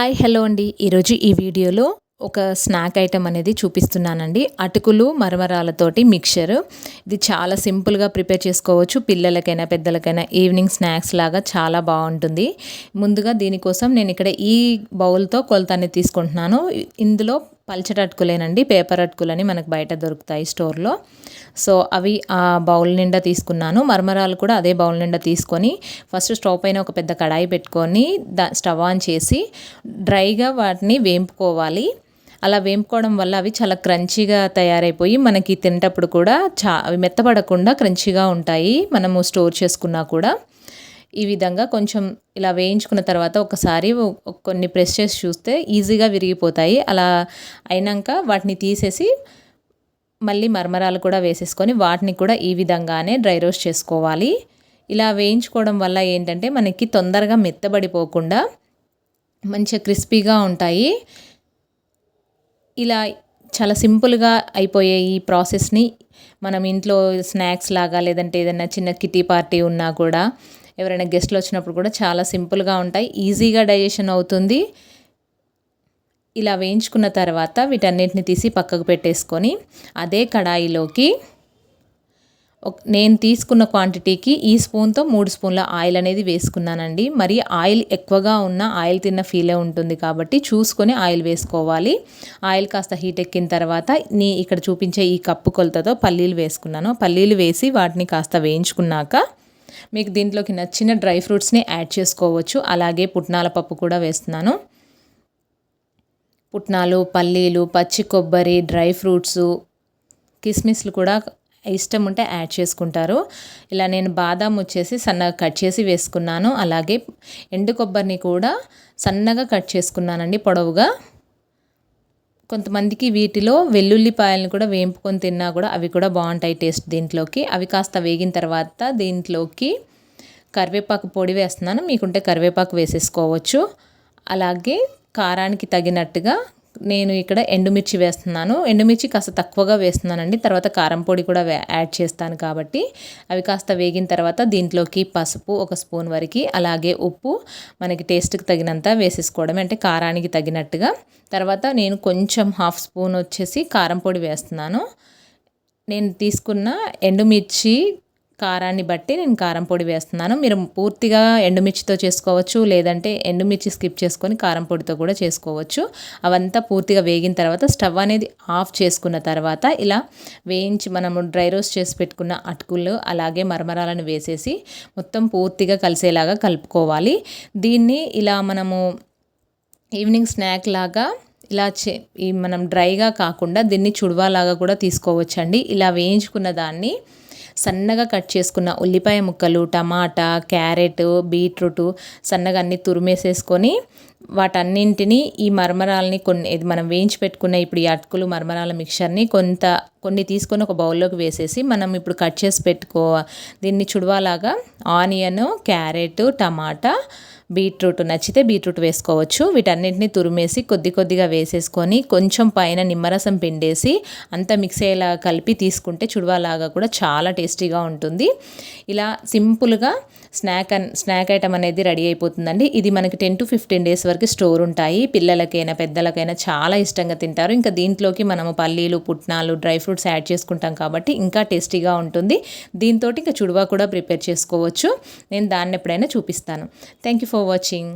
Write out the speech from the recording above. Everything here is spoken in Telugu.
హాయ్ హలో అండి. ఈరోజు ఈ వీడియోలో ఒక స్నాక్ ఐటెం అనేది చూపిస్తున్నానండి. అటుకులు మరమరాలతోటి మిక్చర్. ఇది చాలా సింపుల్గా ప్రిపేర్ చేసుకోవచ్చు. పిల్లలకైనా పెద్దలకైనా ఈవినింగ్ స్నాక్స్ లాగా చాలా బాగుంటుంది. ముందుగా దీనికోసం నేను ఇక్కడ ఈ బౌల్తో కొలత అనేది తీసుకుంటున్నాను. ఇందులో పల్చటి అటుకులేనండి పేపర్ అటుకులని మనకు బయట దొరుకుతాయి స్టోర్లో. సో అవి ఆ బౌల్ నిండా తీసుకున్నాను. మరమరాలు కూడా అదే బౌల్ నిండా తీసుకొని ఫస్ట్ స్టవ్ పైన ఒక పెద్ద కడాయి పెట్టుకొని దా స్టవ్ ఆన్ చేసి డ్రైగా వాటిని వేంపుకోవాలి. అలా వేంపుకోవడం వల్ల అవి చాలా క్రంచీగా తయారైపోయి మనకి తినేటప్పుడు కూడా చా అవి మెత్తపడకుండా క్రంచీగా ఉంటాయి. మనము స్టోర్ చేసుకున్నా కూడా. ఈ విధంగా కొంచెం ఇలా వేయించుకున్న తర్వాత ఒకసారి కొన్ని ప్రెస్ చేసి చూస్తే ఈజీగా విరిగిపోతాయి. అలా అయినాక వాటిని తీసేసి మళ్ళీ మర్మరాలు కూడా వేసేసుకొని వాటిని కూడా ఈ విధంగానే డ్రై రోస్ట్ చేసుకోవాలి. ఇలా వేయించుకోవడం వల్ల ఏంటంటే మనకి తొందరగా మెత్తబడిపోకుండా మంచిగా క్రిస్పీగా ఉంటాయి. ఇలా చాలా సింపుల్గా అయిపోయే ఈ ప్రాసెస్ని మనం ఇంట్లో స్నాక్స్ లాగా లేదంటే ఏదైనా చిన్న కిటీ పార్టీ ఉన్నా కూడా ఎవరైనా గెస్ట్లు వచ్చినప్పుడు కూడా చాలా సింపుల్గా ఉంటాయి ఈజీగా డైజెషన్ అవుతుంది. ఇలా వేయించుకున్న తర్వాత వీటన్నిటిని తీసి పక్కకు పెట్టేసుకొని అదే కడాయిలోకి నేను తీసుకున్న క్వాంటిటీకి ఈ స్పూన్తో మూడు స్పూన్ల ఆయిల్ అనేది వేసుకున్నానండి. మరి ఆయిల్ ఎక్కువగా ఉన్న ఆయిల్ తిన్న ఫీలే ఉంటుంది కాబట్టి చూసుకొని ఆయిల్ వేసుకోవాలి. ఆయిల్ కాస్త హీట్ ఎక్కిన తర్వాత నీ ఇక్కడ చూపించే ఈ కప్పు కొలతతో పల్లీలు వేసుకున్నాను. పల్లీలు వేసి వాటిని కాస్త వేయించుకున్నాక మీకు దీంట్లోకి నచ్చిన డ్రై ఫ్రూట్స్ని యాడ్ చేసుకోవచ్చు. అలాగే పుట్నాల పప్పు కూడా వేస్తున్నాను. పుట్నాలు పల్లీలు పచ్చి కొబ్బరి డ్రై ఫ్రూట్స్ కిస్మిస్లు కూడా ఇష్టం ఉంటే యాడ్ చేసుకుంటారు. ఇలా నేను బాదాం వచ్చేసి సన్నగా కట్ చేసి వేసుకున్నాను. అలాగే ఎండు కొబ్బరిని కూడా సన్నగా కట్ చేసుకున్నానండి పొడవుగా. కొంతమందికి వీటిలో వెల్లుల్లిపాయలను కూడా వేంపుకొని తిన్నా కూడా అవి కూడా బాగుంటాయి టేస్ట్ దీంట్లోకి. అవి కాస్త వేగిన తర్వాత దీంట్లోకి కరివేపాకు పొడి వేస్తున్నాను. మీకుంటే కరివేపాకు వేసేసుకోవచ్చు. అలాగే కారానికి తగినట్టుగా నేను ఇక్కడ ఎండుమిర్చి వేస్తున్నాను. ఎండుమిర్చి కాస్త తక్కువగా వేస్తున్నానండి. తర్వాత కారం పొడి కూడా యాడ్ చేస్తాను కాబట్టి అవి కాస్త వేగిన తర్వాత దీంట్లోకి పసుపు ఒక స్పూన్ వరకు అలాగే ఉప్పు మనకి టేస్ట్కి తగినంత వేసేసుకోవడం అంటే కారానికి తగినట్టుగా. తర్వాత నేను కొంచెం హాఫ్ స్పూన్ వచ్చేసి కారం పొడి వేస్తున్నాను. నేను తీసుకున్న ఎండుమిర్చి కారాన్ని బట్టి నేను కారం పొడి వేస్తున్నాను. మీరు పూర్తిగా ఎండుమిర్చితో చేసుకోవచ్చు లేదంటే ఎండుమిర్చి స్కిప్ చేసుకొని కారం పొడితో కూడా చేసుకోవచ్చు. అవంతా పూర్తిగా వేగిన తర్వాత స్టవ్ అనేది ఆఫ్ చేసుకున్న తర్వాత ఇలా వేయించి మనము డ్రై రోస్ట్ చేసి పెట్టుకున్న అటుకులు అలాగే మరమరాలను వేసేసి మొత్తం పూర్తిగా కలిసేలాగా కలుపుకోవాలి. దీన్ని ఇలా మనము ఈవినింగ్ స్నాక్ లాగా ఇలా చే ఈ మనం డ్రైగా కాకుండా దీన్ని చుడవాలాగా కూడా తీసుకోవచ్చండి. ఇలా వేయించుకున్న దాన్ని సన్నగా కట్ చేసుకున్న ఉల్లిపాయ ముక్కలు టమాటా క్యారెట్ బీట్రూట్ సన్నగా అన్ని తురిమేసేసుకొని వాటన్నింటినీ ఈ మరమరాలని కొన్ని ఇది మనం వేయించి పెట్టుకున్న ఇప్పుడు ఈ అటుకులు మరమరాల మిక్చర్ని కొంత కొన్ని తీసుకొని ఒక బౌల్లోకి వేసేసి మనం ఇప్పుడు కట్ చేసి పెట్టుకో దీన్ని చుడవాలాగా ఆనియన్ క్యారెట్ టమాటా బీట్రూట్ నచ్చితే బీట్రూట్ వేసుకోవచ్చు. వీటన్నింటినీ తురిమేసి కొద్ది కొద్దిగా వేసేసుకొని కొంచెం పైన నిమ్మరసం పిండేసి అంతా మిక్స్ అయ్యేలా కలిపి తీసుకుంటే చుడవాలాగా కూడా చాలా టేస్టీగా ఉంటుంది. ఇలా సింపుల్గా స్నాక్ స్నాక్ ఐటమ్ అనేది రెడీ అయిపోతుందండి. ఇది మనకి టెన్ టు ఫిఫ్టీన్ డేస్ వరకు స్టోర్ ఉంటాయి. పిల్లలకైనా పెద్దలకైనా చాలా ఇష్టంగా తింటారు. ఇంకా దీంట్లోకి మనము పల్లీలు పుట్నాలు డ్రై ఫ్రూట్స్ యాడ్ చేసుకుంటాం కాబట్టి ఇంకా టేస్టీగా ఉంటుంది. దీంతో ఇంకా చుడువా కూడా ప్రిపేర్ చేసుకోవచ్చు. నేను దాన్ని ఎప్పుడైనా చూపిస్తాను. Thank you for watching